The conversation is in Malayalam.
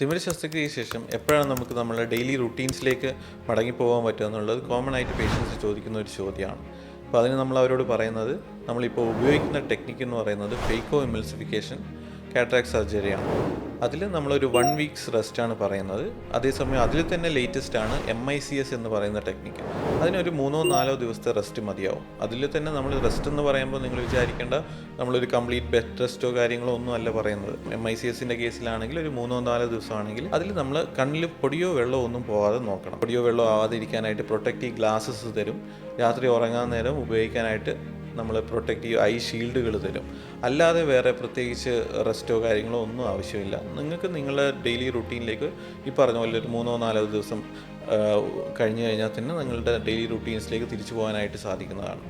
തിമിര ശസ്ത്രക്രിയയ്ക്ക് ശേഷം എപ്പോഴാണ് നമുക്ക് നമ്മുടെ ഡെയിലി റുട്ടീൻസിലേക്ക് മടങ്ങി പോകാൻ പറ്റുക എന്നുള്ളത് കോമൺ ആയിട്ട് പേഷ്യൻസ് ചോദിക്കുന്ന ഒരു ചോദ്യമാണ്. അപ്പോൾ അതിന് നമ്മൾ അവരോട് പറയുന്നത് നമ്മളിപ്പോൾ ഉപയോഗിക്കുന്ന ടെക്നിക്ക് എന്ന് പറയുന്നത് ഫേക്കോ എമൽസിഫിക്കേഷൻ കാറ്ററാക്ട് സർജറിയാണ് അതിൽ നമ്മളൊരു വൺ വീക്സ് റെസ്റ്റാണ് പറയുന്നത്. അതേസമയം അതിൽ തന്നെ ലേറ്റസ്റ്റ് ആണ് എം ഐ സി എസ് എന്ന് പറയുന്ന ടെക്നിക്ക് അതിനൊരു മൂന്നോ നാലോ ദിവസത്തെ റെസ്റ്റ് മതിയാവും. അതിൽ തന്നെ നമ്മൾ റെസ്റ്റ് എന്ന് പറയുമ്പോൾ നിങ്ങൾ വിചാരിക്കേണ്ട നമ്മളൊരു കംപ്ലീറ്റ് ബെഡ് റെസ്റ്റോ കാര്യങ്ങളോ ഒന്നും അല്ല പറയുന്നത്. എം ഐ സി എസിന്റെ കേസിലാണെങ്കിൽ ഒരു മൂന്നോ നാലോ ദിവസമാണെങ്കിൽ അതിൽ നമ്മൾ കണ്ണിൽ പൊടിയോ വെള്ളമോ ഒന്നും പോകാതെ നോക്കണം. പൊടിയോ വെള്ളമോ ആവാതിരിക്കാനായിട്ട് പ്രൊട്ടക്റ്റീവ് ഗ്ലാസ്സസ് തരും. രാത്രി ഉറങ്ങാൻ നേരം ഉപയോഗിക്കാനായിട്ട് നമ്മൾ പ്രൊട്ടക്റ്റീവ് ഐ ഷീൽഡുകൾ തരും. അല്ലാതെ വേറെ പ്രത്യേകിച്ച് റെസ്റ്റോ കാര്യങ്ങളോ ഒന്നും ആവശ്യമില്ല. നിങ്ങൾക്ക് നിങ്ങളുടെ ഡെയിലി റുട്ടീനിലേക്ക് ഈ പറഞ്ഞ പോലെ ഒരു മൂന്നോ നാലോ ദിവസം കഴിഞ്ഞു കഴിഞ്ഞാൽ തന്നെ നിങ്ങളുടെ ഡെയിലി റുട്ടീൻസിലേക്ക് തിരിച്ചു പോകാനായിട്ട് സാധിക്കുന്നതാണ്.